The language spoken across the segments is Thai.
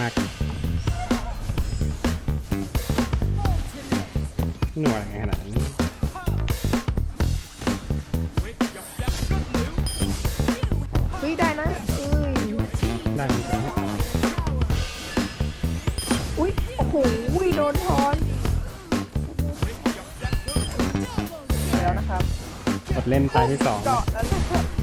มาก หน่วยไงขนาดนี้เฮ้ยได้นะเอ้ยได้เหมือนกันอุ้ยโอ้โหโดนทอนไปแล้วนะครับกดเล่นตายที่สอง เจาะแล้วนะครับ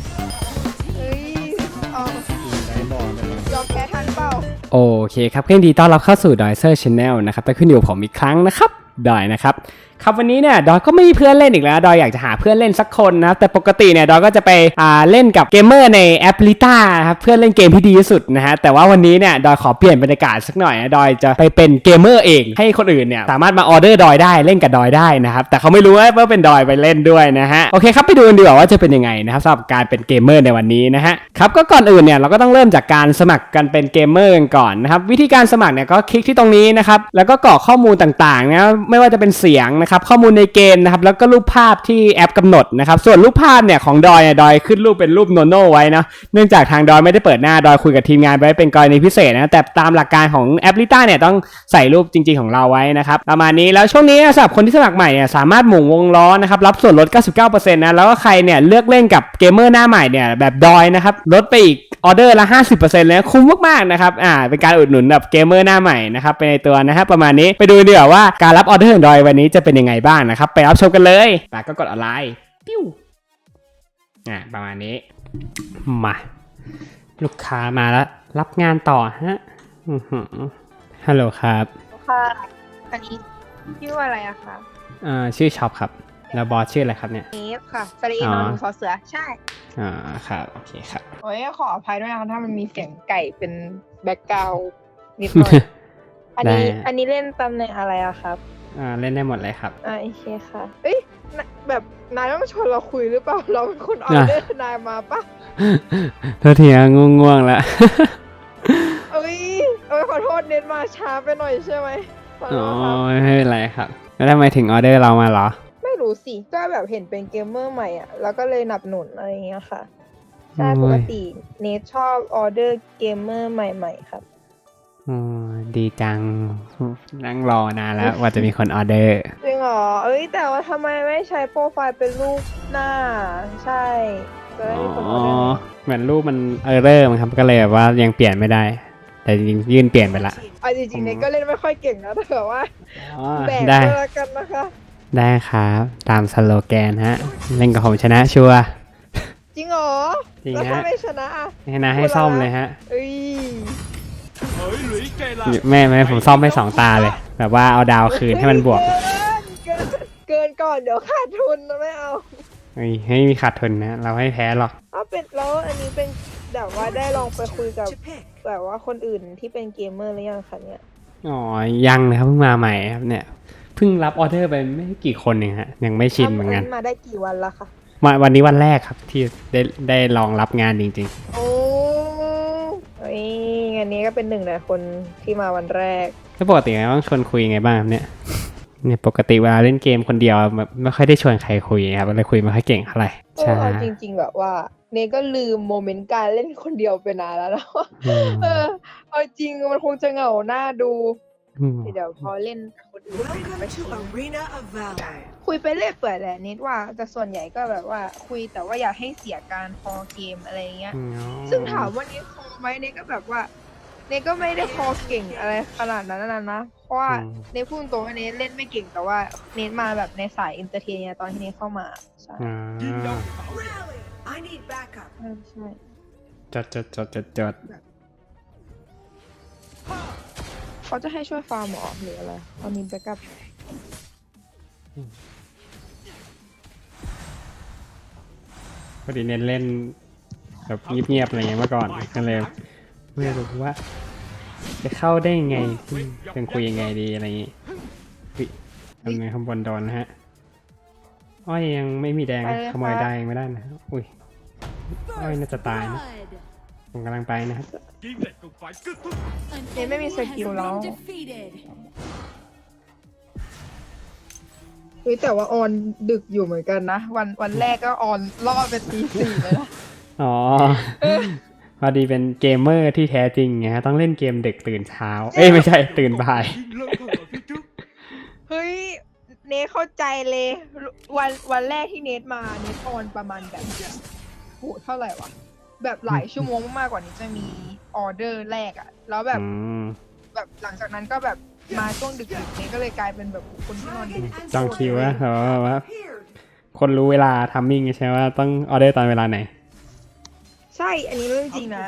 โอเคครับก็ยินดีต้อนรับเข้าสู่ดอยเซอร์ชแนลนะครับแต่ขึ้นอยู่ผมอีกครั้งนะครับดอยนะครับ ครับวันนี้เนี่ยดอยก็ไม่มีเพื่อนเล่นอีกแล้วดอยอยากจะหาเพื่อนเล่นสักคนนะแต่ปกติเนี่ยดอยก็จะไปอ่าเล่นกับเกมเมอร์ในแอปลิต้าครับเพื่อนเล่นเกมที่ดีที่สุดนะฮะแต่ว่าวันนี้เนี่ยดอยขอเปลี่ยนบรรยากาศสักหน่อยนะดอยจะไปเป็นเกมเมอร์เองให้คนอื่นเนี่ยสามารถมาออเดอร์ดอยได้เล่นกับดอยได้นะครับแต่เขาไม่รู้ว่าเป็นดอยไปเล่นด้วยนะฮะโอเคครับไปดูกันดีกว่าว่าจะเป็นยังไงนะครับสำหรับการเป็นเกมเมอร์ในวันนี้นะฮะครับก็ก่อนอื่นเนี่ยเราก็ต้องเริ่มจากการสมัครกันเป็นเกมเมอร์กันก่อนนะครับวิธีการสมัครเนี่ยก็คลิกที่ตรงนี้นะครับแล้วก็กรอกข้อมูลต่างๆนะไม่ว่าจะเป็นเสียงนะครับข้อมูลในเกมนะครับแล้วก็รูปภาพที่แอปกำหนดนะครับส่วนรูปภาพเนี่ยของดอยเนี่ยดอยขึ้นรูปเป็นรูปโนโน่ไว้นะเนื่องจากทางดอยไม่ได้เปิดหน้าดอยคุยกับทีมงานไว้เป็นกรณีพิเศษนะแต่ตามหลักการของแอปลิต้าเนี่ยต้องใส่รูปจริง ๆของเราไว้นะครับประมาณนี้แล้วช่วงนี้สำหรับคนที่สมัครใหม่เนี่ยสามารถหมุนวงล้อนะครับรับส่วนลด 99%นะแล้วก็ใครเนี่ยเลือกเล่นกับเกมเมอร์หน้าใหม่เนี่ยแบบดอยนะครับลดไปอีก ออเดอร์ละ 50%เลยนะคุ้มมากๆนะครับอ่าเป็นการอุดหนุนแบบเกมเมอร์หน้าใหม่นะครับไปในตัวนะครับประมาณนี้ไปดูดีกว่าว่าการรับออเดอร์ของดอยวันนี้จะเป็นยังไงบ้างนะครับ ไปรับชมกันเลยแต่ก็กดออนไลน์ปิ้วอ่าประมาณนี้มาลูกค้ามาแล้ว รับงานต่อฮะอื้อหือฮัลโหลครับค่ะอันนี้ชื่อว่าอะไรอะคะ อ่าชื่อช็อปครับ แล้วบอสชื่ออะไรครับเนี่ย เอฟค่ะสรีนอ๋ออนขอเสือใช่ อ่าครับโอเคครับ โอ้ยขออภัยด้วยนะคะถ้ามันมีเสียงไก่เป็นแบ็กกราวนิดหน่อย อันนี้ได้ อันนี้เล่นตำแหน่งอะไรอะครับอ่าเล่นได้หมดเลยครับ อ่าโอเคค่ะ เอ้ยน่ะแบบนายต้องชวนเราคุยหรือเปล่า เราเป็นคนออเดอร์นายมาปะโทษทีนะง่วงๆแล้ว เอ้ยเอ้ยขอโทษเน็ตมาช้าไปหน่อยใช่ไหมขอโทอ๋อษครับไม่เป็นไรครับ แล้วทำไมถึงออเดอร์เรามาเหรอไม่ รู้สิ ก็แบบเห็นเป็นเกมเมอร์ใหม่อะ แล้วก็เลยหนับหนุนอะไรอย่างเงี้ยค่ะ ใช่โอ้ยปกติเนทชอบออเดอร์เกมเมอร์ใหม่ ๆ ครับอ๋อดีจัง นั่งรอนานแล้ว ว่าจะมีคนออเดอร์ จริงเหรอ เอ้ย แต่ว่าทำไมไม่ใช้โปรไฟล์เป็นรูปหน้า ใช่จะได้มีคนออ๋ออเดอร์เหมือนรูปมันเออร์เรอร์มั้งครับก็เลยแบบว่ายังเปลี่ยนไม่ได้ แต่จริงๆยื่นเปลี่ยนไปละเอาจริงๆเนทก็เล่นไม่ค่อยเก่งนะแต่แบบว่าอ๋อแบกได้ก็แล้วกันนะคะ ได้ครับ ตามสโลแกนฮะ เล่นกับผมชนะชัวร์ จริงเหรอจริงแล้วฮะถ้าไม่ชนะอะให้นะให้ซ่อมเลยฮะ เอ้ยแม่แม่ผมซ่อมให้สองตาเลย แบบว่าเอาดาวคืนให้มันบวกเกินเกินก่อนเดี๋ยวขาดทุนนะไม่เอาเฮ้ยให้มีขาดทุนนะ เราให้แพ้หรอก เอาเป็นแล้วอันนี้เป็นแบบว่าได้ลองไปคุยกับแบบว่าคนอื่นที่เป็นเกมเมอร์หรือยังคะเนี่ยอ๋อ ยังเลยครับเพิ่งมาใหม่ครับเนี่ย เพิ่งรับออเดอร์ไปไม่กี่คนเองฮะยังไม่ชินเหมือนกันทำมาได้กี่วันละคะมาวันนี้วันแรกครับที่ได้ได้ลองรับงานจริงโอ้เอ้ยงานนี้ก็เป็นหนึ่งในคนที่มาวันแรกๆแล้วปกติต้องชวนคุยยังไงบ้างครับเนี่ยเนี่ยปกติเวลาเล่นเกมคนเดียวแบบไม่ค่อยได้ชวนใครคุยครับเลยคุยไม่ค่อยเก่งเท่าไหร่เอใช่อเอาจริง ๆ แบบว่าเนก็ลืมโมเมนต์การเล่นคนเดียวไปนานแล้วนะอืมเออเอาจริงมันคงจะเหงาหน้าดูอืม เดี๋ยวพอเล่นกับคนอื่นไป Welcome ชิ to ม Arena of Valor. คุยไปเรื่อยเปื่อยแหละนิดว่าแต่ส่วนใหญ่ก็แบบว่าคุยแต่ว่าอย่าให้เสียการคอเกมอะไรเงี้ยอ๋อซึ่งถามว่าเนทคอไหมเนทก็แบบว่าเนทก็ไม่ได้คอเก่งอะไรขนาดนั้นนะนะเพราะว่าเนทพูดตรงว่าเนทเล่นไม่เก่งแต่ว่าเนทมาแบบในสายอินเตอร์เทนเนี่ยตอนที่เนทเข้ามาใช่อ่า Rally! I need backup. ใช่ใช่จดจดจดจดจด เขาจะให้ช่วยฟาร์มหรอหรืออะไรเขามีแบ็กอัพพอดีเน้นเล่นแบบเงียบๆอะไรเงี้ยเมื่อก่อนก็เลยไม่รู้ว่า จะเข้าได้ยังไงเป็นคุยยังไงดีอะไรอย่างงี้ยทำไงข้างบนโดนนะฮะอ้อยยังไม่มีแดงขโมยได้ยังไม่ได้นะอุ้ยอ้อยน่าจะตายนะ ผมกำลังไปนะครับเนทไม่มีสกิลแล้ว เฮ้ยแต่ว่าออนดึกอยู่เหมือนกันนะ วันวันแรกก็ออนล่อเป็นตีสี่เลยนะ อ๋อ พอดีเป็นเกมเมอร์ที่แท้จริงไงฮะต้องเล่นเกมดึกตื่นเช้า เอ้ยไม่ใช่ตื่นบ่าย เฮ้ย เนทเข้าใจเลย วันวันแรกที่เนทมาเนทออนประมาณแบบโหเท่าไหร่วะ แบบหลายชั่วโมงมากๆกว่านี้จะมีออเดอร์แรกอะแล้วแบบอืมแบบหลังจากนั้นก็แบบมาช่วงดึกๆเนทก็เลยกลายเป็นแบบคนที่นอนดึกจองคิวว่าแบบว่าว่า Appeared. คนรู้เวลาทัมมิ่งใช่ไหมว่าต้องออเดอร์ตอนเวลาไหนใช่อันนี้เรื่องจริงนะ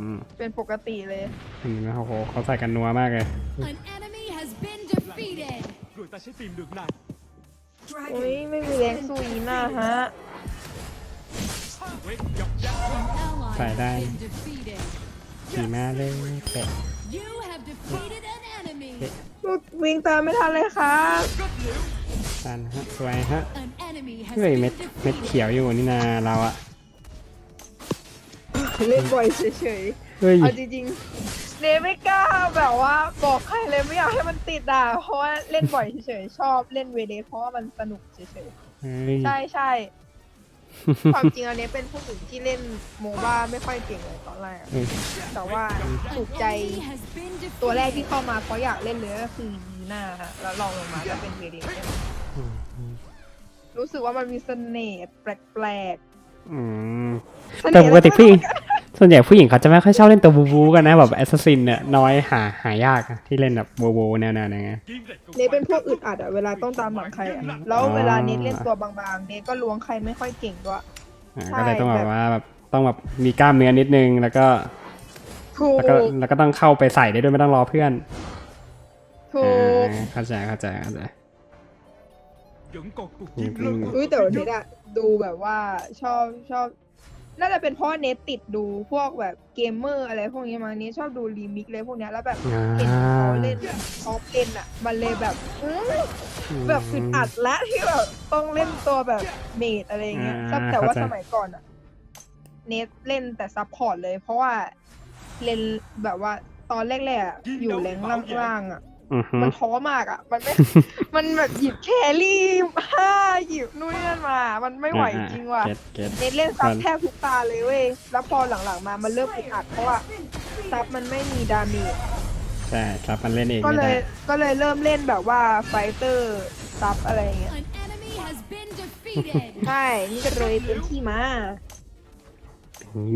อืมเป็นปกติเลย อันนี้นะโอ้โหเขาใส่กันนัวมากเลย An enemy has been defeated. Người ta sẽ tìm được nàng โอ้ย Dragon. ไม่มีแรงสู้อีน่าฮะ Quét dọc dắt An ally Phải đây. has been defeated. ขี่ม้าเลยแปะ You have defeated an enemy. ลูกวิ่งตามไม่ทันเลยครับตันฮะสวยฮะ An enemy has เฮ้ย been เม็ดเม็ด defeated. เขียวอยู่นี่นาเราอะเล่นบ่อยเฉยเฮ้ยๆเอาจริงๆเนไม่กล้าแบบว่าบอกใครเลยไม่อยากให้มันติดอะเพราะว่าเล่นบ่อยเฉยๆชอบเล่นเวเดเพราะว่ามันสนุกเฉยเฮ้ยๆใช่ใช่ ความจริงอันนี้เป็นผู้หญิงที่เล่นโมบ้าไม่ค่อยเก่งเลยตอนแรกอะเฮ้ยแต่ว่าถูก An ใจ enemy has been ตัวแรก defeated. ที่เข้ามาเพราะอยากเล่นเลยก็คือยีน่าฮะแล้วลองลงมาก็เป็นเวเดรู้สึกว่ามันมีเสน่ห์แปลกอืมๆแต่ปกติผู้หญิงเสน่ห์ส่วนใหญ่ผู้หญิงเขาจะไม่ค่อยชอบเล่นตัวบูบูกันนะแบบแอสซัสซินเนี่ยน้อยหาหายากอะที่เล่นแบบโวโวแนวๆนั้นไง Kiên định của เนทเป็นพวกอึดอัดอะเวลาต้องตามหลังใครอะแล้วเวลาเนทเล่นตัวบางๆ เนทก็ล้วงใครไม่ค่อยเก่งด้วย อ่าใช่ก็เลยต้องแบแบบ บว่าแบบต้องแบบมีกล้ามเนื้อนิดนึงแล้วก็ถูกแล้วก็แล้วก็ต้องเข้าไปใส่ได้ด้วยไม่ต้องรอเพื่อนถูกอ่าเข้าใจเข้าใจเข้าใจ Vẫn còn cuộc Ừ, chiến lớn ừ. hơn อุ้ยแต่ว่าเนทอะดูแบบว่าชอบชอบ น่าจะเป็นเพราะว่าเนทติดดูพวกแบบเกมเมอร์อะไรพวกนี้มาเนทชอบดูรีมิกเลยพวกเนี้ยแล้วแบบอ่าเห็นเขาเล่นแบบออฟเล่นอะมันเลยแบบอื้อแบบอึดอัดและที่แบบต้องเล่นตัวแบบเมดอะไรอย่างเงี้ยอ่าแต่ว่าเข้าใจสมัยก่อนอะเนทเล่นแต่ซับพอร์ตเลย เพราะว่าเล่นแบบว่าตอนแรกๆอะอยู่แรงล่างๆอะอือฮึ มันท้อมากอะ มันไม่ มันแบบหยิบแครี่ห้าหยิบนู่นนี่นั่นมา มันไม่ไหวจริงว่ะเก็ตเก็ตเน็ตเล่นซับมันแทบทุกตาเลยเว้ย แล้วพอหลังๆมา มันเริ่มอึดอัดเพราะว่าซับมันไม่มีดาเมจใช่ครับมันเล่นเองก็ไม่เลได้ยก็เลยเริ่มเล่นแบบว่าไฟเตอร์ซับอะไรอย่างเงี้ย An enemy has been defeated. ใช่ นี่ก็เลยเป็นที่มา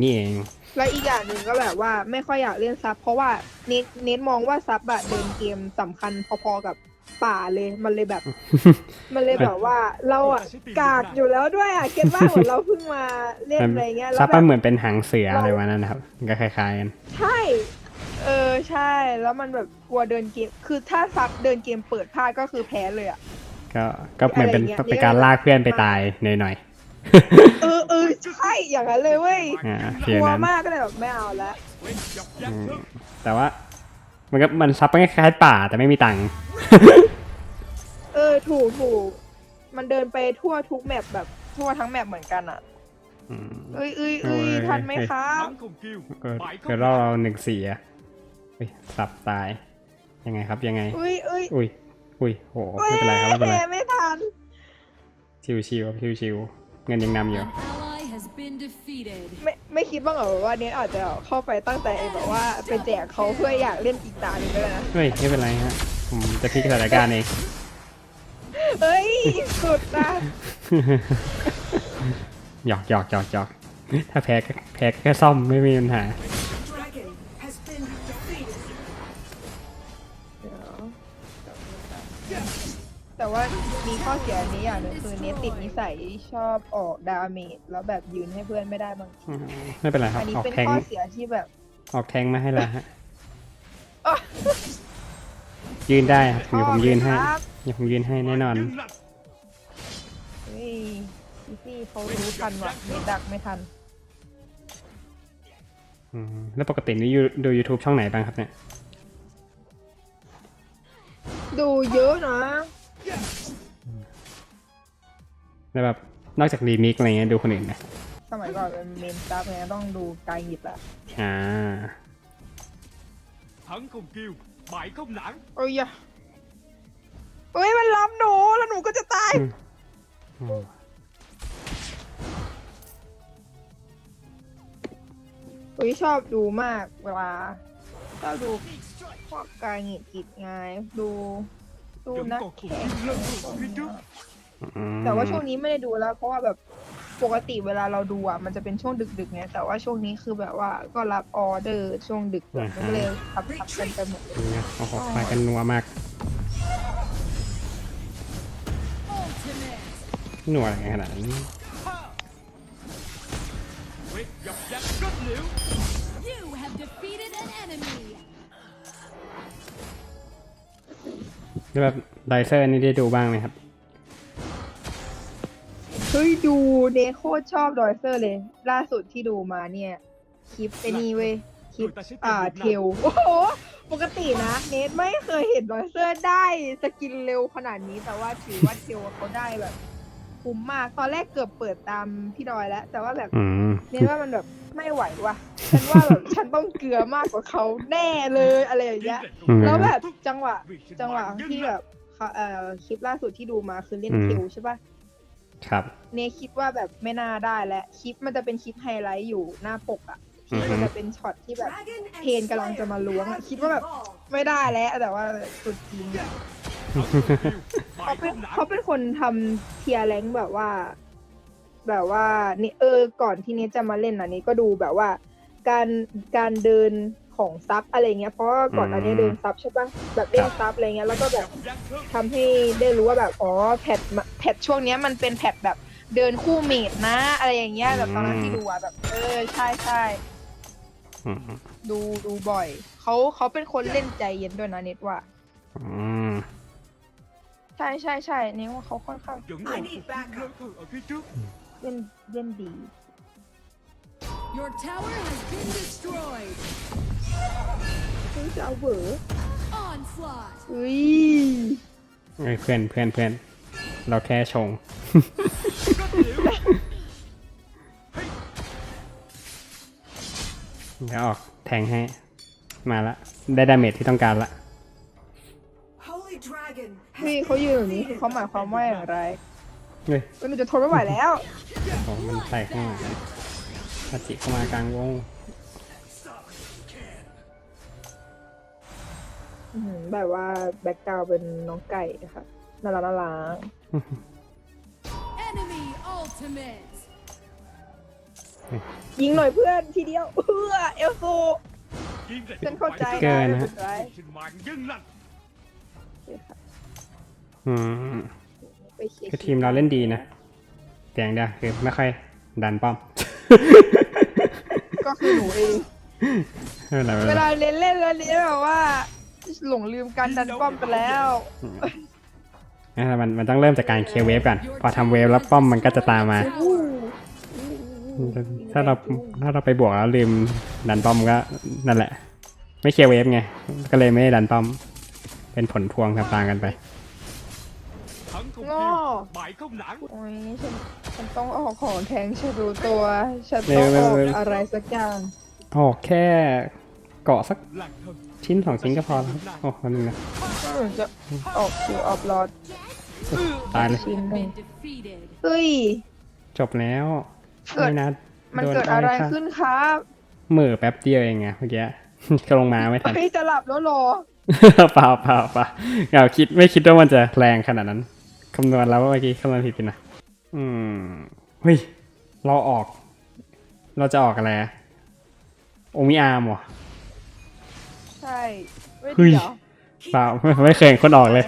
นี่เอง แล้วอีกอย่างหนึ่งก็แบบว่าไม่ค่อยอยากเล่นซับ เพราะว่าเน็ตเน็ตมองว่าซับอะเดินเกมสำคัญพอๆกับป่าเลยมันเลยแบบ มันเลยแบบว่าเราอะกากอยู่แล้วด้วยอะเก็ตว่าเหมือนเราเพิ่งมาเล่นอะไรเงี้ยแล้ซัวบแบมันบเหมือนเป็นหางเสืออะไรวะนั่นนะครับมันก็คล้ายๆกัน ใช่ เออใช่ แล้วมันแบบกลัวเดินเกม คือถ้าซับเดินเกมเปิดพลาดก็คือแพ้เลยอะ ก็ก็เหมือนเป็นอะไรอย่างเงี้ย เป็นการลากเพื่อนไปตายหน่อย เออเออใช่อย่างนั้นเลยเว้ยๆอ่ากเพีลัยงวนั้นมากก็เลยแบบไม่เอาละ Quét dọc dắt อืม hơn แต่ว่า มันก็มันซับก็คล้ายๆป่าแต่ไม่มีตังค์ เออถูกถูกมันเดินไปทั่วทุกแมปแบบทั่วทั้งแมปเหมือนกันอะอืม เอ้ยเอ้ยเอ้ยโอ้ย ทันไหมครับ Thắng không kêu ก็ Bại ก็ không รอบ nản เราหนึ่งสี่อะเฮ้ยสับตาย ยังไงครับยังไง เอ้ยเอ้ยอุ้ยอุ้ยโหเอ้ไม่ยเป็นไรครับไม่เป็นไรไม่ทัน ชิวชิวๆชิวชิวๆ เงินยังนำอยู่ An ally has been defeated. ไม่ไม่คิดบ้างเหรอว่าเนี้อาจจะเข้าไปตั้งแต่แบบว่าไปแจกเขาเพื่ออยากเล่นอีกตาหนึ่งด้วยนะ เฮ้ยไม่เป็นไรฮะ ผมจะพลิกสถานการณ์เอง เฮ้ย สุดนะหยอกหยอกหยอกหยอกถ้าแพ้ก็แพ้ก็แค่ซ่อมไม่มีปัญหา แต่ว่ามีข้อเสียอันนี้อย่างหนึงคือเนตติดนิสัยชอบออกดาเมจแล้วแบบยืนให้เพื่อนไม่ได้บางทีไม่เป็นไรครับ อันนี้ออกเป็นแทงข้อเสียที่แบบ ออกแทงมาให้แล้วฮะอ๊ะยืนได้ครับเดี๋ยวผมยืนให้ครับเดี๋ยวผมยืนให้แน่นอน Nhưng lành เฮ้ยพี่พี่เขารู้ทันว่ะเนตดักไม่ทัน อืมแล้วปกตินี่ยูดู YouTube ช่องไหนบ้างครับเนี่ย ดูเยอะนะ แล้วแบบนอกจากรีมิกอะไรเงี้ยดูคนอื่นไหมสมัยก่อนเป็นเมนซับไงต้องดูไกลหิตอะอ่า Thắng không kêu Bại không nản โอ้ยอะเฮ้ยมันล้ำหนูแล้วหนูก็จะตายอืมอุ้ยชอบดูมากเวลาชอบดูพวกการหงิดกิจไงดู ดูนักแข่งอืมแต่ว่าช่วงนี้ไม่ได้ดูแล้ว เพราะว่าแบบปกติเวลาเราดูอะมันจะเป็นช่วงดึกๆไงแต่ว่าช่วงนี้คือแบบว่าก็รับออเดอร์ช่วงดึกแบบมันก็เลยทับทับกันไปหมดเลยนี่ไงโอ้โหไปกันนัวมาก Ultimate. นัวอะไรขนาดนี้ Quyết แล้วแบบไดเซอร์นี่ได้ดูบ้างไหมครับ เฮ้ยดูเนโคตรชอบดอยเซอร์เลย ล่าสุดที่ดูมาเนี่ย คลิปไอ้นี่เว้ย คลิปอ่าเทลโอ้โห ปกตินะ เนทไม่เคยเห็นดอยเซอร์ได้สกินเร็วขนาดนี้แต่ว่าถือว่าเทลเขาได้แบบ คุ้มมาก ตอนแรกเกือบเปิดตามพี่ดอยแล้ว แต่ว่าแบบอืมเนทว่ามันแบบไม่ไหวว่ะ ฉันว่าแบบฉันต้องเกลือมากกว่าเขาแน่เลยอะไรอย่างเงี้ย อืม แล้วแบบจังหวะ จังหวะที่แบบเขาเอ่อคลิปล่าสุดที่ดูมาคือเล่นอืมเทลใช่ปะครับ เนคิดว่าแบบไม่น่าได้แล้ว คลิปมันจะเป็นคลิปไฮไลท์อยู่หน้าปกอะที่มันจะเป็นช็อตที่แบบ Dragon and เพนกำลังจะมาล้วงอะ Slayer คิดว่าแบบ evolved. ไม่ได้แล้วแต่ว่าสุดจริงอะ Mày เขาเป็น không nản เขาเป็นคนทำเทียร์แรงแบบว่า แบบว่านี่เออ ก่อนที่เนจะมาเล่นอันนี้ก็ดูแบบว่า การการเดินของซับอะไรเงี้ยเพราะว่าก่อนอันนี้อืมเดินซับใช่ปะแบบเล่นซับอะไรเงี้ยแล้วก็แบบ Dập dắt hơn ทำให้ได้รู้ว่าแบบอ๋อแพทมาแพทช่วงเนี้ยมันเป็นแพทแบบเดินคู่เมดนะ อะไรอย่างเงี้ยแบบตอนนั้นที่ดูอะแบบ เออใช่ใช่อืมดูดูบ่อยเขาเขาเป็นคนเล่นใจเย็นด้วยนะเน็ตว่า อืม ใช่ใช่ใช่เน็ตว่าเขาค่อนข้าง Vẫn I còn need một backup. lối thử ở phía trước เล่นเล่นดี Your tower has been destroyed. เฮ้ยจะเอาเบอร์ Onslaught. เฮ้ยเอ้ยเพื่อนเพื่อนเพื่อนเราแค่ชง Rất liễu เดี๋ยวออกแทงให้ มาละ ได้ดาเมจที่ต้องการละ Holy Dragon เฮ้ย has เขายืนแบบนี้คือเขาหมายความว่าอย่างไรเฮ้ยเฮ้ยหนูจะทนไม่ไหวแล้วโอ้มันใส่ข้างหลังปาจิเข้ามากลางวงอื้อหือแบบว่าแบ็กกราวเป็นน้องไก่ค่ะน่ารักน่ารัก Enemy ultimate. ยิงหน่อยเพื่อนทีเดียวเอื้อเอลโซ Chiến dịch ฉัน không เข้า phải ใจ là เกินนะนะไม่เป็นไร sinh mạng dân lành โอเคค่ะ อืมไปเคลียร์คือทีมเราเล่นดีนะแต่อย่างเดียวคือไม่ค่อยดันป้อม ก็คือหนูเอง ไม่เป็นไรไม่เวเป็นไรลาเล่นเล่นแล้วเนี่ยแบบว่า หลงลืมการดันป้อมไปแล้วงั้นมันมันต้องเริ่มจากการเคลียร์เวฟก่อนพอทำเวฟแล้วป้อมมันก็จะตามมา ถ้าเราถ้าเราไปบวกแล้วลืมดันป้อมก็นั่นแหละ ไม่เคลียร์เวฟไง ก็เลยไม่ได้ดันป้อม เป็นผลพวงตามๆกันไป thắng không Ngon. kêu bại không nản โอ้ยฉันฉันต้องออกของแทงฉันรู้ตัว ฉันเร็ต้องวออกเร็วอะไรสักอย่าง ออกแค่เกาะสัก làng thân ชิ้นสองชิ้นก็พอแล้วโอ้คนนึงนะก็หนูจะออกคิวออฟลอดตายเลยชิ้นหนึ่ง Been defeated. เฮ้ย จบแล้วเกิด ไม่นะมันโดเกิดอะไรยค่ขึ้นครับเหมือแป๊บเดียวเองไงเมื่อกี้ ก็ลงมาไม่ทัน เฮ้ยจะหลับแล้วเหรอ เปล่าเปล่าเปล่าเราคิดไม่คิดว่ามันจะแรงขนาดนั้น คำนวณแล้วว่าเมื่อกี้คำนวณผิดไปหนะอืมเฮ้ย เราออก เราจะออกอะไรอะโอมิอาร์มเหรอใช่ไม่เฮ้ยเดี๋ยวเปล่าไม่ไม่เคยเห็นคนออกเลย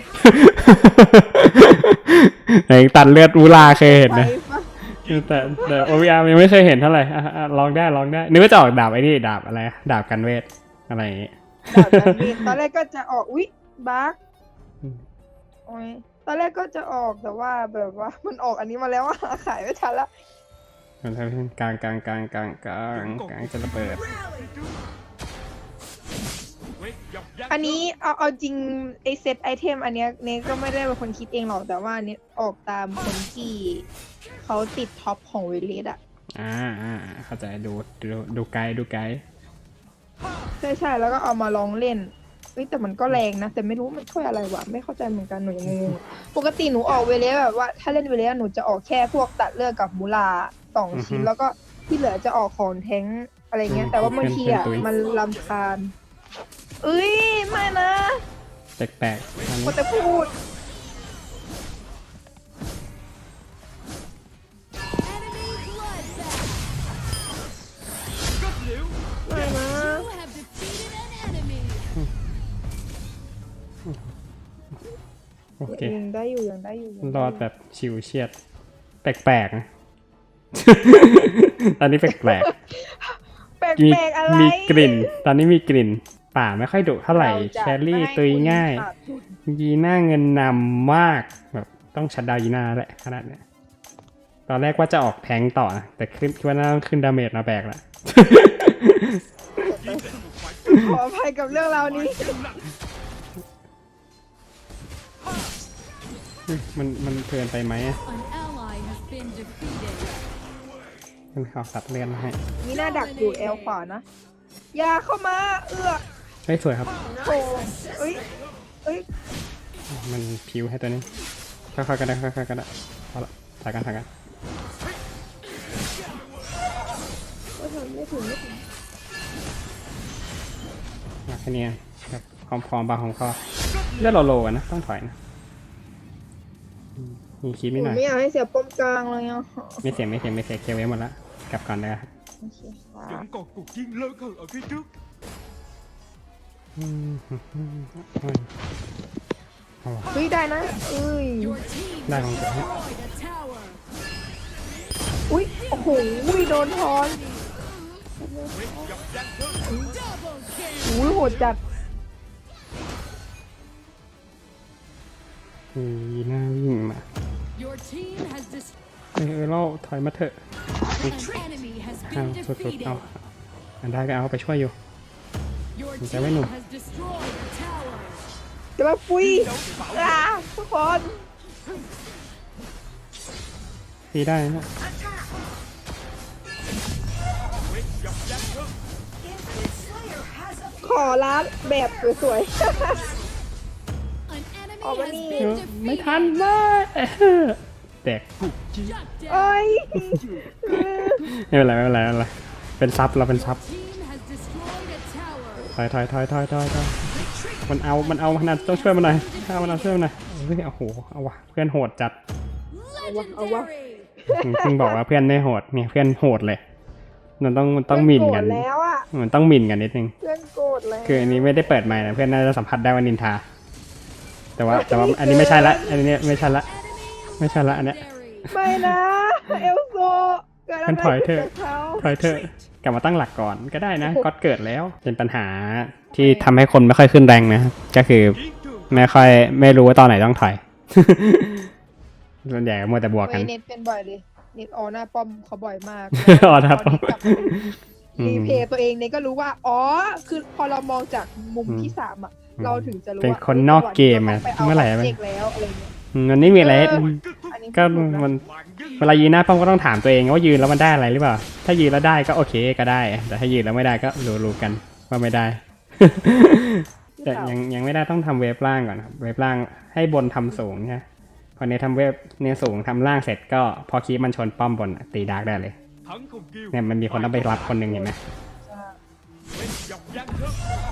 ไหนตัดเลือดอูลาเคยเห็นไปนะปะแต่แต่โอมิอาร์ยังไม่เคยเห็นเท่าไหร่อะอะลองได้ลองได้นึกว่าจะออกดาบไอ้นี่ดาบอะไรดาบกันเวทอะไรอย่างงี้ ดาบนั้นมีตอนแรกก็จะออกอุ๊ยบักอืมโอ้ย ตอนแรกก็จะออกแต่ว่าแบบว่ามันออกอันนี้มาแล้วอะขายไม่ทันละกลางกลางกลางกลางกลางกลางจะระเบิด quyết dập dắt อันนี้เอาเอาจริงไอเซตไอเทมอันเนี้ยเนก็ไม่ได้เป็นคนคิดเองหรอกแต่ว่าเนออกตามคนที่เขาติดท็อปของเวเลสอะอ่าอ่าอ่าเข้าใจดูดูดูไกด์ดูไกด์ใช่ใช่แล้วก็เอามาลองเล่น เฮ้ยแต่มันก็แรงนะแต่ไม่รู้มันช่วยอะไรวะไม่เข้าใจเหมือนกันหนูยังงงๆปกติหนูออกเวเลสแบบว่าถ้าเล่นเวเลสหนูจะออกแค่พวกตัดเลือดกับมูลาสองชิ้นแล้วก็ที่เหลือจะออกของแท้งออะไรเงี้ย อืมแต่ว่าบางทีอะเพื่อนๆมันลำคาญเอ้ยไม่นะแปลกๆอันคนี้นแต่พูด โอเค ยังได้อยู่ยังได้อยู่ยังรได้ออดยู่แบบชิวเฉียด แปลกๆนะ ตอนนี้แปลกแปๆมีลกๆอะไรมีกลิ่น ตอนนี้มีกลิ่น ป่าไม่ค่อยดุเท่าไหร่เราจะแครี่ไม่ให้ตุยคุณง่ายขาดทุนยีน่าเงินนำมากแบบต้องชัดดาวยีน่าแหละขนาดเนี้ยตอนแรกว่าจะออกแทงค์ต่อนะแต่ขึ้นคิดว่าน่าต้องขึ้นดาเมจมาแบกละขออภัยกับเรื่องราวนี้ มันมันเกินไปไหมอะ An ally has been defeated. มันขอสัดเลื่อนให้มีหน้าดักอยู่แอลขวานะอย่าเข้ามาเอื้อเฮ้ยสวยครับโอ้เอ้ยเอ้ยมันผิวให้ตัวนี้ค่อยๆกันได้ค่อยๆกันได้เอาละถ่ายกันถ่ายกันไม่ถึงไม่ถึงไม่ถึงมาแค่นี้ แบบพร้อมๆบางของคอเลือดเราโลอะนะ ต้องถอยนะอืมมีคีบนิดหผน่มอยไม่อยากให้เสียป้อมกลางเลยอะไม่เสียไม่เสียไม่เสียเคลียร์ไว้หมดละกลับก่อนเลยครับโอเคค่ะ vẫn còn cuộc chiến lớn hơn ở phía trước อืมเอาวะเฮ้ยได้นะเอ้ย Your team Đây, has không phải. destroyed a tower. อุ้ยโอ้โหโดนทอน Double kill. อุ้ยโหดจัด มีหน้าวิ่งมา Your team has destroyed. เออเออเราถอยมาเถอะ An enemy has เอา been สุดๆ defeated. เอาอันได้ก็เอาไปช่วยอยู่ Your Mình team sẽ với nụ. has destroyed a tower. จะมาปุ้ยอ่าทุกคนตีได้นะ Nguyệt dọc gian thương Infinite Slayer has a ขอร้านแบบสวย An enemy Oh, has Benny. เอ been อ defeated. ไม่ทันเลยแตก Shut ๆ down. เอ้ยไม่เป็นไรไม่เป็นไรไม่เป็นไรเป็นซับเราเป็นซับ Team has destroyed a tower. ถอยถอยถอยถอยถอยถอยมันเอา มันเอามันเอาต้องช่วยมันหน่อยถ้ามันเอาช่วยมันหน่อยเฮ้ยโอ้โหเอาวะเพื่อนโหดจัด Legendary. อืมเพิ่งบอกว่าเพื่อนไม่โหดเนี่ยเพื่อนโหดเลยมันต้องมันต้องหมิ่นกันเพื่อโรธแล้วอะมันต้องหมิ่นกันนิดนึงเพื่อนโกรธแล้วคืออันนี้ไม่ได้เปิดไมค์นะเพื่อนน่าจะสัมผัสได้ว่านินทา แต่ว่าแต่ว่าอันนี้ไม่ใช่ละ อันนี้ไม่ใช่ละ Enemy ไม่ใช่ละอันเนี้ย legendary. ไม่นะ เอลโซเกิดอะไรมันถอยเถอะขึ้นกับเขาถอยเถอะกลับมาตั้งหลักก่อนก็ได้นะก็เกิดแล้ว เป็นปัญหาที่ทำให้คนไม่ค่อยขึ้นแรงนะครับก็คือ chiến trường ไม่ค่อยไม่รู้ว่าตอนไหนต้องถอย ส่วนใหญ่ก็มัวแต่บวกกันเว้ยเน็ตเป็นบ่อยเลยเน็ตออหน้าป้อมเขาบ่อยมากออหน้าป้อม ตนนี้กลับมารีเพย์ตัวเองเนี่ยก็รู้ว่า อ๋อ คือพอเรามองจากมุมอืมที่สามอะอืม เราถึงจะรู้เป็นว่าคนนอกเกมอะราต้งปาเมื่อไหร่าไหมเด็กแล้วอะไรเงี้ยอืมมันไม่มีอะไร เออ kết thúc อันนี้ก็พูดถูกะมัน bạn dưng เวลายืนหน้าป้อมก็ต้องถามตัวเองว่ายืนแล้วมันได้อะไรหรือเปล่า ถ้ายืนแล้วได้ก็โอเคก็ได้ แต่ถ้ายืนแล้วไม่ได้ก็รู้ๆกันว่าไม่ได้ แต่ยังยังไม่ได้ต้องทำเวฟล่างก่อนครับ เวฟล่างให้บนทำสูงใช่ไหมพอเนยทำเวฟเนี่ยสูงทำล่างเสร็จก็พอคีบมันชนป้อมบนอะตีดาร์กได้เลย thắng không kêu เนี่ยมันมีคนต้องไปรับคนหนึ่งเห็นไหม Nguyệt dọc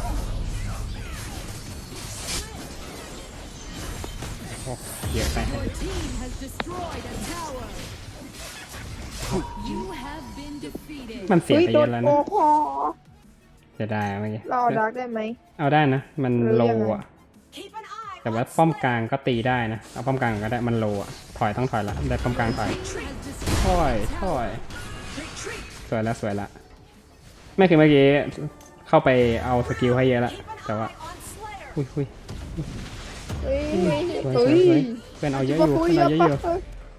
เยอะไป Your team has destroyed a tower. You have been defeated. มันเสียเฮ้ยไปโดเยนอะแล้วโอนะคอจะได้เมื่อกี้เราเอาดักได้ไหม เอาได้นะ มันหรือโลยังไงอะ keep an eye แต่ว่าป้อมกลางก็ตีได้นะ เอาป้อมกลางก็ได้ มันโลอะ ถอยต้องถอยละ ได้ป้อมกลางถอย Has ถอย destroyed a ถอย tower. retreat สวยแล้วสวยละ ไม่คือเมื่อกี้เข้าไปเอาสกิลให้เยอะละ keep an แต่ว่า eye on Slayer อุ้ยอุ้ย เฮ้ยสวยเฮ้สวยยสวยเพื่อนเอาเยอะอยู่คุเพื่อนเอาเยอะอยู่ปะ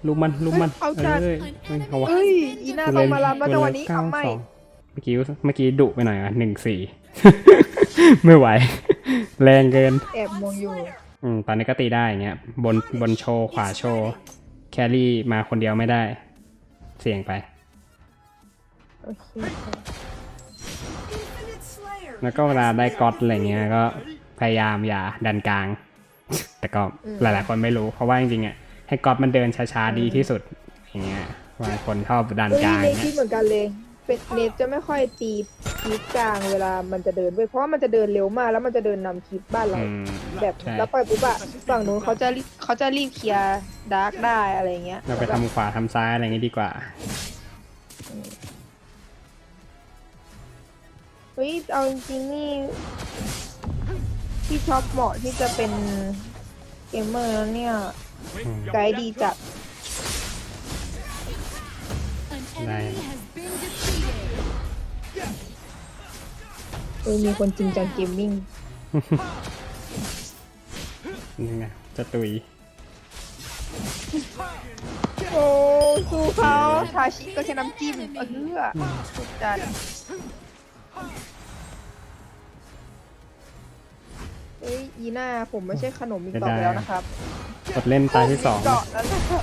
ลุมมันลุมมันเอาจัด เอ้ยเอ้ยเอาวะเฮ้ยอีน่าต้องมาลำแล้วจังหวะนี้เก้าทำไม่สองเมื่อกี้เมื่อกี้ดุไปหน่อยอะหนึ่งสี่ไม่ไหว แรงเกิน แอบมองอยู่ อืมตอนนี้ก็ตีได้อย่างเงี้ยบนบนโชว์ขวาโชว์ แครี่มาคนเดียวไม่ได้ เสี่ยงไป โอเค Infinite Slayer แล้วก็เวลาได้ก๊อตอะไรเงี้ยก็พยายามอย่าดันกลาง แต่ก็หลาย ๆ คนไม่รู้เพราะว่าจริงๆอะให้ก๊อตมันเดินช้าๆดีที่สุดอย่างเงี้ยบางคนชอบดันเฮ้ยกลางเนเงี้คิดยเหมือนกันเลยเป็นเนทจะไม่ค่อยตีคลิปกลางเวลามันจะเดินเว้ยเพราะว่ามันจะเดินเร็วมากแล้วมันจะเดินนำคลิปบ้านเราอืมแบบใช่แล้วปล่อยปุ๊บอะฝั่งนู้นเขาจะรีเขาจะรีบเคลียร์ดาร์กได้อะไรเงี้ยเราไปทำขวาทำซ้ายอะไรอย่างงี้ดีกว่าเฮ้ยเอาจริงๆนี่ พี่ชอบเหมาะที่จะเป็นเกมเมอร์แล้วเนี่ย ไกด์ดีจัด An enemy has been defeated. เออมีคนจริงจังเกมมิ่ง นี่ไงจะตุยโอ้สู้เขาทาชิก็แค่น้ำจิ้มเออสุดจัด เฮ้ยยีน่าผมไม่ใช่ขนมอีกต่อไปแล้วนะครับกดเล่นตาที่สองเกาะแล้วนะครับ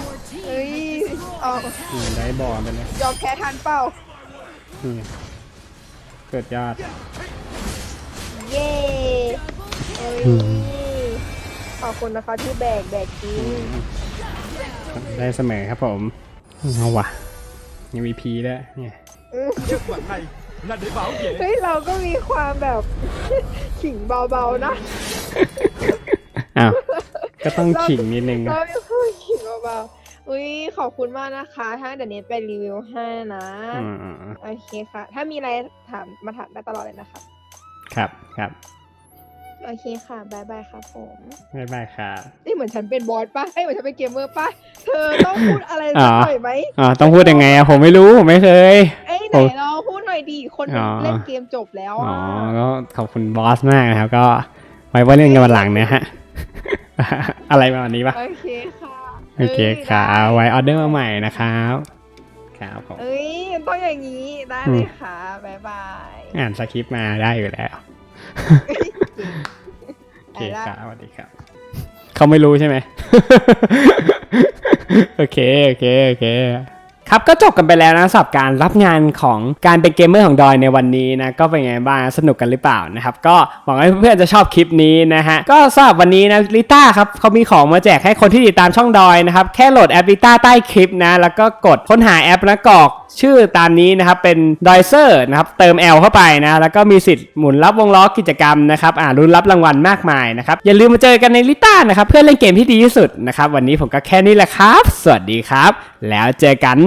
Your team เฮ้ย has destroyed เอา a tower. อืมได้บอลไปเลยยอมแพ้ทันเปล่านี่เกิดยอดเย้เอ้ยอืม ขอบคุณนะคะที่แบกแบกจริงได้เสมอครับผมเอาว่ะยังมีพีด้วยเนี่ย Nhất đoạn này là để bảo vệ เฮ้ยเราก็มีความแบบ ขิงเบาๆนะอ้าวก็ต้องขิงนิดนึงเรานะมีความขิงเบาๆอุ้ยขอบคุณมากนะคะ ถ้าเดี๋ยวนี้ไปรีวิวให้นะอืมอืมอืมโอเคค่ะ ถ้ามีอะไรถามมาถามได้ตลอดเลยนะคะ ครับครับ โอเคค่ะบายบายครับผมบ๊ายบายครับนี่เหมือนฉันเป็นบอสป่ะเอ้ยเหมือนฉันเป็นเกมเมอร์ป่ะเธอต้องพูดอะไรอ๋สัอกหน่อยไหมอ๋อต้องพูดยังไงอะผมไม่รู้ผมไม่เคยเอ้ยไหนโอ้ลองพูดหน่อยดิคนอ๋อเล่นเกมจบแล้วอ๋ออะก็ขอบคุณบอสมากนะครับก็ไว้ว่าเล่นกันวันหลังนะฮะอะไรประมาณนี้ปะโอเคค่ะโอเคครับไว้ออเดอร์มาใหม่นะครับครับผมเอ้ยต้องอย่างนี้ได้อืเลมยค่ะบายบายอ่านสคริปต์มาได้อยู่แล้วโอ เคไปละครับสวัสดีครับ เขาไม่รู้ใช่ไหม โอเค โอเค โอเค ครับก็จบกันไปแล้วนะสำหรับการรับงานของการเป็นเกมเมอร์ของดอยในวันนี้นะก็เป็นไงบ้างสนุกกันหรือเปล่านะครับก็หวังว่าเพื่อนๆจะชอบคลิปนี้นะฮะก็สำหรับวันนี้นะลิต้าครับเขามีของมาแจกให้คนที่ติดตามช่องดอยนะครับแค่โหลดแอปลิต้าใต้คลิปนะแล้วก็กดค้นหาแอปแล้วกรอกชื่อตามนี้นะครับเป็นดอยเซอร์นะครับเติม L เข้าไปนะแล้วก็มีสิทธิ์หมุนรับวงล้อกิจกรรมนะครับอ่ารุ้นรับรางวัลมากมายนะครับอย่าลืมมาเจอกันในลิต้านะครับเพื่อเล่นเกมที่ดีที่สุดนะครับวันนี้ผมก็แค่นี้แหละครับ สวัสดีครับ แล้วเจอกัน